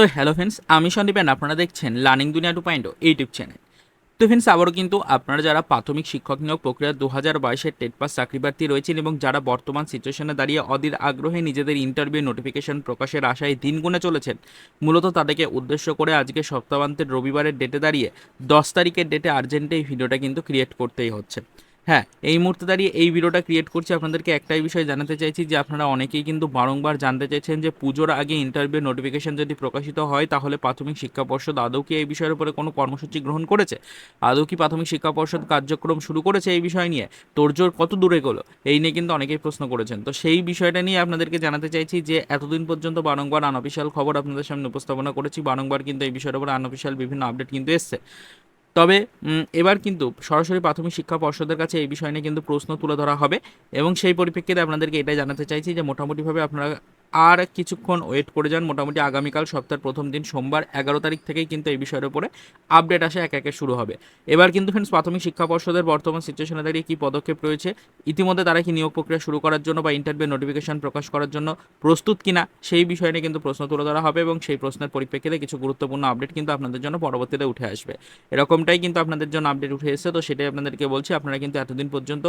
তো hello friends আমি Sandeep and আপনারা দেখছেন learning Duniya two point YouTube channel তো ফ্রেন্ডস আবারও কিন্তু আপনারা যারা প্রাথমিক শিক্ষক নিয়োগ প্রক্রিয়া দু হাজার বাইশের টেট পাস চাকরি প্রার্থী রয়েছেন এবং যারা বর্তমান সিচুয়েশনে দাঁড়িয়ে অধীর আগ্রহে নিজেদের ইন্টারভিউ নোটিফিকেশন প্রকাশের আশায় দিন গুনে চলেছেন, মূলত তাদেরকে উদ্দেশ্য করে আজকে সপ্তাহান্তের রবিবারের ডেটে দাঁড়িয়ে দশ তারিখের ডেটে আর্জেন্টে এই ভিডিওটা কিন্তু ক্রিয়েট করতেই হচ্ছে। হ্যাঁ এই মুহূর্তে দাঁড়িয়ে এই ভিডিওটা ক্রিয়েট করছি। আপনাদেরকে একটাই বিষয় জানাতে চাইছি যে, আপনারা অনেকেই কিন্তু বারংবার জানতে চাইছেন যে, পুজোর আগে ইন্টারভিউ নোটিফিকেশন যদি প্রকাশিত হয়, তাহলে প্রাথমিক শিক্ষা পর্ষদ আদৌ কি এই বিষয়ের উপরে কোনো কর্মসূচি গ্রহণ করেছে? আদৌ কি প্রাথমিক শিক্ষা পর্ষদ কার্যক্রম শুরু করেছে এই বিষয় নিয়ে? তোড়জোড় কত দূরে গেলো এই নিয়ে কিন্তু অনেকেই প্রশ্ন করেছেন। তো সেই বিষয়টা নিয়ে আপনাদেরকে জানাতে চাইছি যে, এতদিন পর্যন্ত বারংবার আনঅফিসিয়াল খবর আপনাদের সামনে উপস্থাপনা করেছি। বারংবার কিন্তু এই বিষয়ের উপরে আনঅফিসিয়াল বিভিন্ন আপডেট কিন্তু এসছে। তবে এবার কিন্তু সরাসরি প্রাথমিক শিক্ষা পর্ষদের কাছে এই বিষয় নিয়ে কিন্তু প্রশ্ন তুলে ধরা হবে এবং সেই পরিপ্রেক্ষিতে আপনাদেরকে এটাই জানাতে চাইছি যে মোটামুটিভাবে আপনারা আর কিছুক্ষণ ওয়েট করে যান। মোটামুটি আগামীকাল সপ্তাহের প্রথম দিন সোমবার, এগারো তারিখ থেকেই কিন্তু এই বিষয়ের উপরে আপডেট আসা এক একে শুরু হবে। এবার কিন্তু ফ্রেন্ডস প্রাথমিক শিক্ষা পর্ষদের বর্তমান সিচুয়েশনে দাঁড়িয়ে কী পদক্ষেপ রয়েছে, ইতিমধ্যে তারা কি নিয়োগ প্রক্রিয়া শুরু করার জন্য বা ইন্টারভিউ নোটিফিকেশন প্রকাশ করার জন্য প্রস্তুত কিনা, সেই বিষয় নিয়ে কিন্তু প্রশ্ন তুলে ধরা হবে এবং সেই প্রশ্নের পরিপ্রেক্ষিতে কিছু গুরুত্বপূর্ণ আপডেট কিন্তু আপনাদের জন্য পরবর্তীতে উঠে আসবে। এরকমটাই কিন্তু আপনাদের জন্য আপডেট উঠে এসেছে, তো সেটাই আপনাদেরকে বলছি, আপনারা কিন্তু এতদিন পর্যন্ত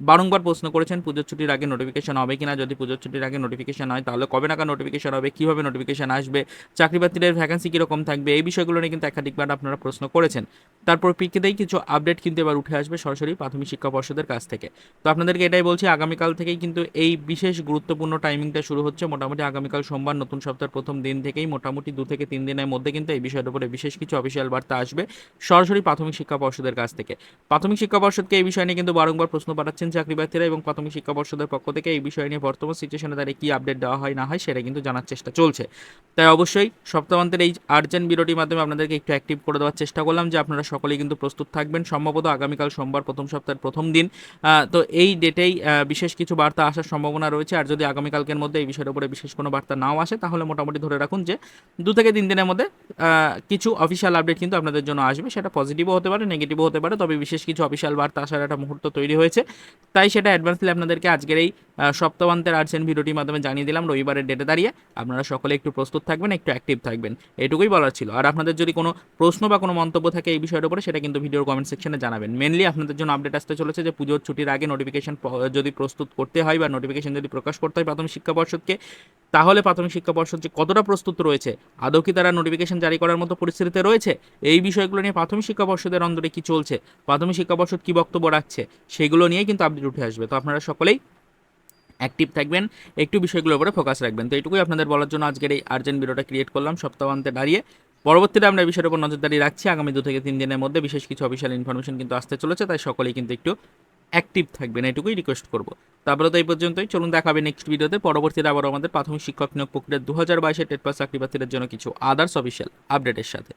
বারংবার প্রশ্ন করেছেন, পুজোর ছুটির আগে নোটিফিকেশন হবে কিনা? যদি পুজোর ছুটির আগে নোটিফিকেশন হয়, তাহলে কবে নাগাদ নোটিফিকেশন হবে? কীভাবে নোটিফিকেশন আসবে? চাকরি প্রার্থীদের ভ্যাকেন্সি কীরকম থাকবে? এই বিষয়গুলো নিয়ে কিন্তু একাধিকবার আপনারা প্রশ্ন করেছেন। তারপর প্রেক্ষিতেই কিছু আপডেট কিন্তু এবার উঠে আসবে সরাসরি প্রাথমিক শিক্ষা পর্ষদের কাছ থেকে। তো আপনাদেরকে এটাই বলছি, আগামীকাল থেকেই কিন্তু এই বিশেষ গুরুত্বপূর্ণ টাইমিংটা শুরু হচ্ছে। মোটামুটি আগামীকাল সোমবার, নতুন সপ্তাহের প্রথম দিন থেকেই মোটামুটি দু থেকে তিন দিনের মধ্যে কিন্তু এই বিষয়ের উপরে বিশেষ কিছু অফিসিয়াল বার্তা আসবে সরাসরি প্রাথমিক শিক্ষা পর্ষদের কাছ থেকে। প্রাথমিক শিক্ষা পর্ষদকে এই বিষয় নিয়ে কিন্তু বারংবার প্রশ্ন পাঠাচ্ছেন চাকরি প্রার্থীরা এবং প্রাথমিক শিক্ষা পর্ষদের পক্ষ থেকে এই বিষয় নিয়ে বর্তমান সিচুয়েশনে দাঁড়িয়ে কী আপডেট দেওয়া হয়, না হয় সেটা কিন্তু জানার চেষ্টা চলছে। তাই অবশ্যই সপ্তাহান্তের এই আর্জেন্ট বিরতির মাধ্যমে আপনাদেরকে একটু অ্যাক্টিভ করে দেওয়ার চেষ্টা করলাম, যে আপনারা সকলেই কিন্তু প্রস্তুত থাকবেন। সম্ভবত আগামীকাল সোমবার প্রথম সপ্তাহের প্রথম দিন। তো এই ডেটেই বিশেষ কিছু বার্তা আসার সম্ভাবনা রয়েছে। আর যদি আগামীকালকের মধ্যে এই বিষয়ের উপরে বিশেষ কোনো বার্তা নাও আসে, তাহলে মোটামুটি ধরে রাখুন যে দু থেকে তিন দিনের মধ্যে কিছু অফিসিয়াল আপডেট কিন্তু আপনাদের জন্য আসবে। সেটা পজিটিভও হতে পারে নেগেটিভও হতে পারে, তবে বিশেষ কিছু অফিসিয়াল বার্তা আসার একটা মুহূর্ত তৈরি হয়েছে। তাই সেটা অ্যাডভান্সলি আপনাদেরকে আজকের এই সপ্তাহান্তের আর্জেন্ট ভিডিওটির মাধ্যমে জানিয়ে দিলাম। রবিবারের ডেটে দাঁড়িয়ে আপনারা সকলে একটু প্রস্তুত থাকবেন, একটু অ্যাক্টিভ থাকবেন। এটুকুই বলার ছিল। আর আপনাদের যদি কোনো প্রশ্ন বা কোনো মন্তব্য থাকে এই বিষয়ের উপরে, সেটা কিন্তু ভিডিওর কমেন্ট সেকশনে জানাবেন। মেনলি আপনাদের জন্য আপডেট আসতে চলেছে যে পুজোর ছুটির আগে নোটিফিকেশন যদি প্রস্তুত করতে হয় বা নোটিফিকেশন যদি প্রকাশ করতে হয় প্রাথমিক শিক্ষা পর্ষদকে তাহলে প্রাথমিক শিক্ষা পর্ষদ যে কতটা প্রস্তুত রয়েছে, আদৌ কি তারা নোটিফিকেশন জারি করার মতো পরিস্থিতিতে রয়েছে? এই বিষয়গুলো নিয়ে প্রাথমিক শিক্ষা পর্ষদের অন্দরে কি চলছে? প্রাথমিক শিক্ষা পর্ষদ কি বক্তব্য রাখছে? সেগুলো নিয়ে কিন্তু আপডেট উঠে আসবে। তো আপনারা সকলেই অ্যাক্টিভ থাকবেন, একটু বিষয়গুলোর উপরে ফোকাস রাখবেন। তো এইটুকুই আপনাদের বলার জন্য আজকের এই আর্জেন্ট ভিডিওটা ক্রিয়েট করলাম। সপ্তাহান্তে দাঁড়িয়ে পরবর্তীতে আমরা বিষয়ের উপর নজরদারি রাখছি। আগামী দু থেকে তিন দিনের মধ্যে বিশেষ কিছু অফিসিয়াল ইনফরমেশন কিন্তু আসতে চলেছে, তাই সকলেই কিন্তু একটু অ্যাক্টিভ থাকবেন এটুকুই রিকোয়েস্ট করব। তারপরে তো এই পর্যন্তই, চলুন দেখাবে নেক্সট ভিডিওতে পরবর্তীতে আবার আমাদের প্রাথমিক শিক্ষক নিয়োগ প্রক্রিয়া দু হাজার বাইশের টেট পাস চাকরি প্রার্থীদের জন্য কিছু আদার্স অফিসিয়াল আপডেটের সাথে।